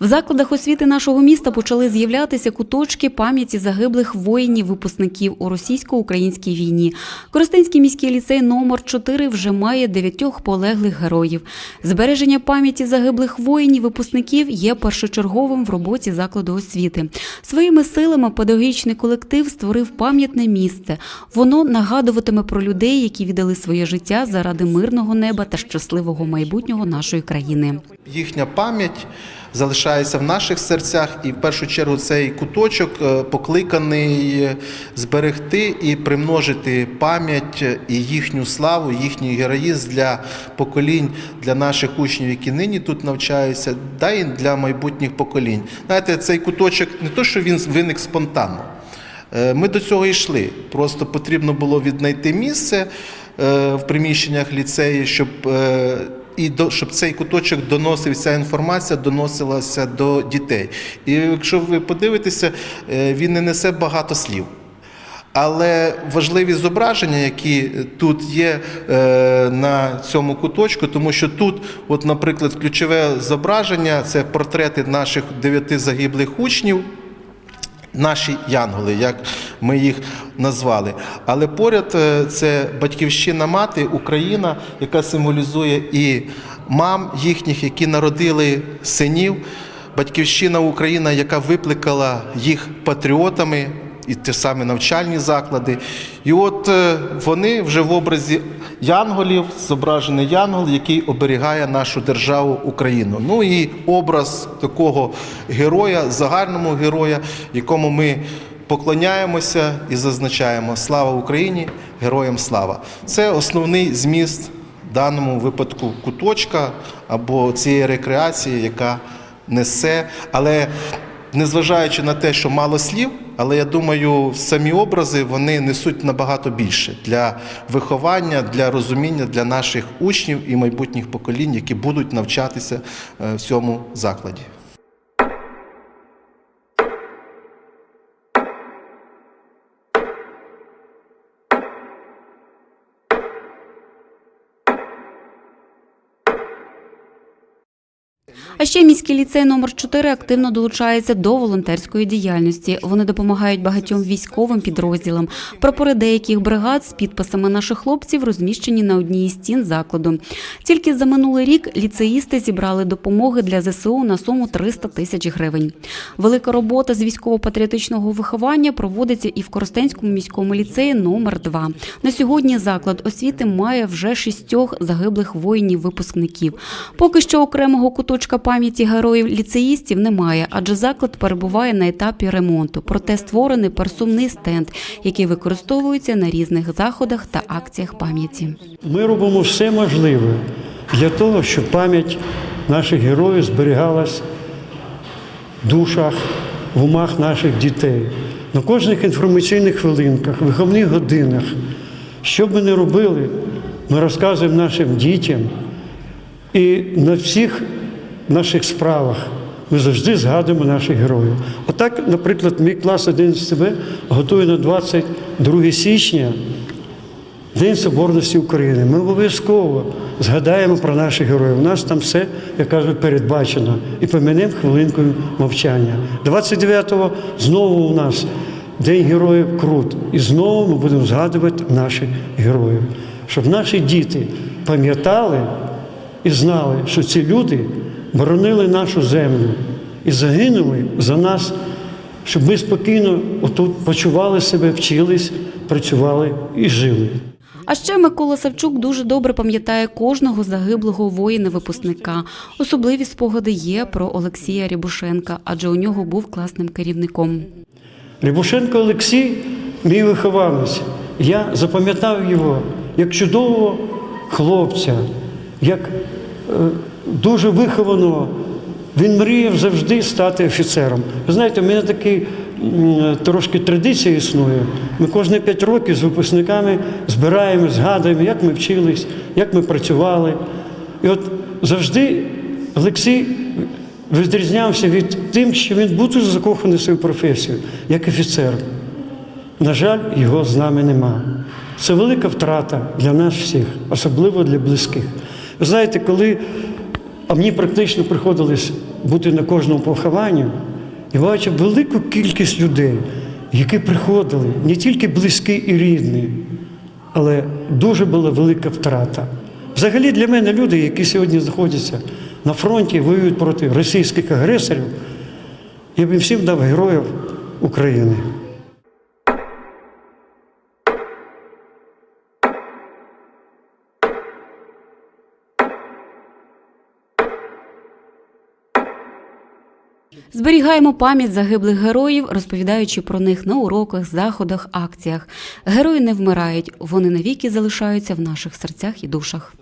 В закладах освіти нашого міста почали з'являтися куточки пам'яті загиблих воїнів-випускників у російсько-українській війні. Коростенський міський ліцей номер 4 вже має дев'ятьох полеглих героїв. Збереження пам'яті загиблих воїнів-випускників є першочерговим в роботі закладу освіти. Своїми силами педагогічний колектив створив пам'ятне місце. Воно нагадуватиме про людей, які віддали своє життя заради мирного неба та щасливого майбутнього нашої країни. Їхня пам'ять залишається в наших серцях, і в першу чергу цей куточок е, покликаний зберегти і примножити пам'ять і їхню славу, їхній героїзм для поколінь, для наших учнів, які нині тут навчаються, да і для майбутніх поколінь. Знаєте, цей куточок не то, що він виник спонтанно. Е, Ми до цього йшли. Просто потрібно було віднайти місце е, в приміщеннях ліцею, щоб і до щоб цей куточок доносив ця інформація, доносилася до дітей. І якщо ви подивитеся, е, він не несе багато слів. Але важливі зображення, які тут є е, на цьому куточку, тому що тут, от, наприклад, ключове зображення це портрети наших дев'яти загиблих учнів наші янголи, як ми їх назвали. Але поряд е, це батьківщина мати, Україна, яка символізує і мам їхніх, які народили синів. Батьківщина Україна, яка викликала їх патріотами, і ті самі навчальні заклади. І от е, вони вже в образі янголів, зображений янгол, який оберігає нашу державу Україну. Ну і образ такого героя, загальному героя, якому ми поклоняємося і зазначаємо Слава Україні! Героям слава! Це основний зміст в даному випадку куточка або цієї рекреації, яка несе, але незважаючи на те, що мало слів, але я думаю, самі образи вони несуть набагато більше для виховання, для розуміння для наших учнів і майбутніх поколінь, які будуть навчатися е, в цьому закладі. Ще міський ліцей номер 4 активно долучається до волонтерської діяльності. Вони допомагають багатьом військовим підрозділам. Прапори деяких бригад з підписами наших хлопців розміщені на одній із стін закладу. Тільки за минулий рік ліцеїсти зібрали допомоги для ЗСУ на суму 300 тисяч гривень. Велика робота з військово-патріотичного виховання проводиться і в Коростенському міському ліцеї номер 2 На сьогодні заклад освіти має вже шістьох загиблих воїнів-випускників. Поки що окремого куточка пам'яті героїв ліцеїстів немає, адже заклад перебуває на етапі ремонту. Проте створений персумний стенд, який використовується на різних заходах та акціях пам'яті. Ми робимо все можливе для того, щоб пам'ять наших героїв зберігалась в душах, в умах наших дітей. На кожних інформаційних хвилинках, виховних годинах, що б ми не робили, ми розказуємо нашим дітям і на всіх наших справах ми завжди згадуємо наших героїв. Отак, наприклад, мій клас 11Б готує на 22 січня День Соборності України. Ми обов'язково згадаємо про наших героїв. У нас там все, як кажуть, передбачено. І помінемо хвилинкою мовчання. 29-го знову у нас День Героїв Крут. І знову ми будемо згадувати наших героїв. Щоб наші діти пам'ятали і знали, що ці люди боронили нашу землю і загинули за нас, щоб ми спокійно отут почували себе, вчились, працювали і жили. А ще Микола Савчук дуже добре пам'ятає кожного загиблого воїна-випускника. Особливі спогади є про Олексія Рябушенка, адже у нього був класним керівником. Рябушенко Олексій, мій вихованець, я запам'ятав його як чудового хлопця, як дуже вихованого. Він мріяв завжди стати офіцером. Ви знаєте, у мене такий м, трошки традиція існує. Ми кожні п'ять років з випускниками збираємо, згадуємо, як ми вчились, як ми працювали. І от завжди Олексій відрізнявся від тим, що він був дуже закоханий в свою професію, як офіцер. На жаль, його з нами нема. Це велика втрата для нас всіх, особливо для близьких. Ви знаєте, коли а мені практично приходилось бути на кожному похованні і бачив велику кількість людей, які приходили не тільки близькі і рідні, але дуже була велика втрата. Взагалі для мене люди, які сьогодні знаходяться на фронті, воюють проти російських агресорів, я б їм всім дав героїв України. Зберігаємо пам'ять загиблих героїв, розповідаючи про них на уроках, заходах, акціях. Герої не вмирають, вони навіки залишаються в наших серцях і душах.